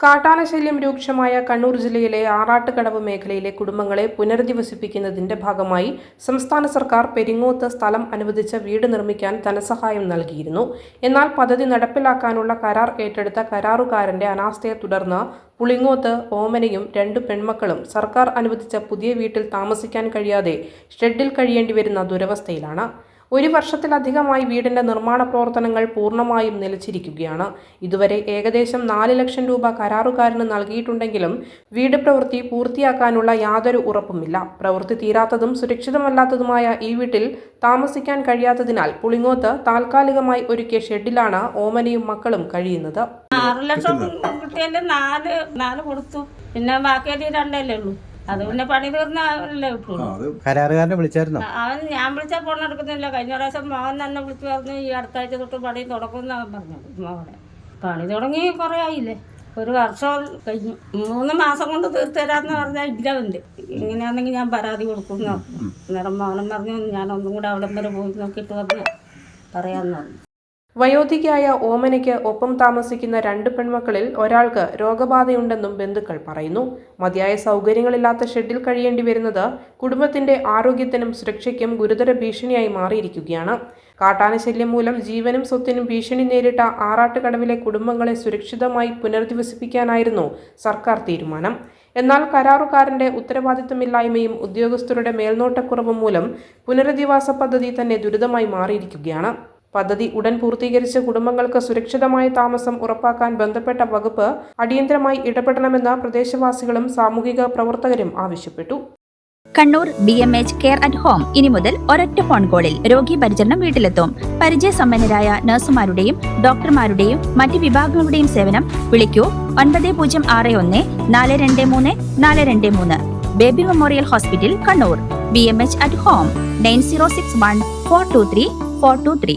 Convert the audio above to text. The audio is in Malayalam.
കാട്ടാനശല്യം രൂക്ഷമായ കണ്ണൂർ ജില്ലയിലെ ആറാട്ടുകടവ് മേഖലയിലെ കുടുംബങ്ങളെ പുനരധിവസിപ്പിക്കുന്നതിന്റെ ഭാഗമായി സംസ്ഥാന സർക്കാർ പെരിങ്ങോത്ത് സ്ഥലം അനുവദിച്ച വീട് നിർമ്മിക്കാൻ ധനസഹായം നൽകിയിരുന്നു. എന്നാൽ പദ്ധതി നടപ്പിലാക്കാനുള്ള കരാർ ഏറ്റെടുത്ത കരാറുകാരന്റെ അനാസ്ഥയെ തുടർന്ന് പുളിങ്ങോത്ത് ഓമനയും രണ്ട് പെൺമക്കളും സർക്കാർ അനുവദിച്ച പുതിയ വീട്ടിൽ താമസിക്കാൻ കഴിയാതെ ഷെഡിൽ കഴിയേണ്ടി വരുന്ന ദുരവസ്ഥയിലാണ്. ഒരു വർഷത്തിലധികമായി വീടിന്റെ നിർമ്മാണ പ്രവർത്തനങ്ങൾ പൂർണമായും നിലച്ചിരിക്കുകയാണ്. ഇതുവരെ ഏകദേശം നാല് ലക്ഷം രൂപ കരാറുകാരന് നൽകിയിട്ടുണ്ടെങ്കിലും വീട് പ്രവൃത്തി പൂർത്തിയാക്കാനുള്ള യാതൊരു ഉറപ്പുമില്ല. പ്രവൃത്തി തീരാത്തതും സുരക്ഷിതമല്ലാത്തതുമായ ഈ വീട്ടിൽ താമസിക്കാൻ കഴിയാത്തതിനാൽ പുളിങ്ങോത്ത് താൽക്കാലികമായി ഒരുക്കിയ ഷെഡിലാണ് ഓമനയും മക്കളും കഴിയുന്നത്. ആറ് ലക്ഷം നാല് നാല് കൊടുത്തു. പിന്നെ ബാക്കി രണ്ടല്ലേ ഉള്ളൂ. അത് പിന്നെ പണി തീർന്നല്ലേ കിട്ടുള്ളൂ. കരാറുകാരനെ വിളിച്ചായിരുന്നു? അവൻ ഞാൻ വിളിച്ചാൽ ഫോൺ എടുക്കുന്നില്ല. കഴിഞ്ഞ പ്രാവശ്യം മകൻ തന്നെ വിളിച്ചു പറഞ്ഞു ഈ അടുത്താഴ്ച തൊട്ട് പണി തുടക്കുമെന്ന് പറഞ്ഞു പറഞ്ഞത് മകനെ പണി തുടങ്ങി കുറേ ആയില്ലേ? ഒരു വർഷം കഴിഞ്ഞു. മൂന്ന് മാസം കൊണ്ട് തീർത്തു തരാമെന്ന് പറഞ്ഞാൽ ഇല്ല ഉണ്ട് ഇങ്ങനെയാണെങ്കിൽ ഞാൻ പരാതി കൊടുക്കുന്നു. അന്നേരം മകനും പറഞ്ഞു ഞാൻ ഒന്നും കൂടെ അവിടെ വരെ പോയി നോക്കിയിട്ട് വന്ന് പറയാമെന്ന് പറഞ്ഞു. വയോധികയായ ഓമനയ്ക്ക് ഒപ്പം താമസിക്കുന്ന രണ്ട് പെൺമക്കളിൽ ഒരാൾക്ക് രോഗബാധയുണ്ടെന്നും ബന്ധുക്കൾ പറയുന്നു. മതിയായ സൗകര്യങ്ങളില്ലാത്ത ഷെഡിൽ കഴിയേണ്ടി വരുന്നത് കുടുംബത്തിന്റെ ആരോഗ്യത്തിനും സുരക്ഷയ്ക്കും ഗുരുതര ഭീഷണിയായി മാറിയിരിക്കുകയാണ്. കാട്ടാനശല്യം മൂലം ജീവനും സ്വത്തിനും ഭീഷണി നേരിട്ട ആറാട്ടുകടവിലെ കുടുംബങ്ങളെ സുരക്ഷിതമായി പുനരധിവസിപ്പിക്കാനായിരുന്നു സർക്കാർ തീരുമാനം. എന്നാൽ കരാറുകാരന്റെ ഉത്തരവാദിത്തമില്ലായ്മയും ഉദ്യോഗസ്ഥരുടെ മേൽനോട്ടക്കുറവും മൂലം പുനരധിവാസ പദ്ധതി തന്നെ ദുരിതമായി മാറിയിരിക്കുകയാണ്. പദ്ധതി ഉടൻ പൂർത്തീകരിച്ച് കുടുംബങ്ങൾക്ക് സുരക്ഷിതമായ താമസം ഉറപ്പാക്കാൻ ബന്ധപ്പെട്ട വകുപ്പ് അടിയന്തരമായി ഇടപെടണമെന്ന് പ്രദേശവാസികളും സാമൂഹിക പ്രവർത്തകരും ആവശ്യപ്പെട്ടു. Kannur B M H care at home ഇനി മുതൽ ഒരൊറ്റ ഫോൺ കോളിൽ രോഗി പരിചരണം വീട്ടിലെത്തും. പരിചയസമ്പന്നരായ നഴ്സുമാരുടെയും ഡോക്ടർമാരുടെയും മറ്റ് വിഭാഗങ്ങളുടെയും സേവനം വിളിക്കൂ ഒൻപത് പൂജ്യം ആറ് ഒന്ന് നാല് രണ്ട് മൂന്ന് നാല് രണ്ട് മൂന്ന്. Baby memorial hospital Kannur. B M H at home nine zero six one four two three four two three.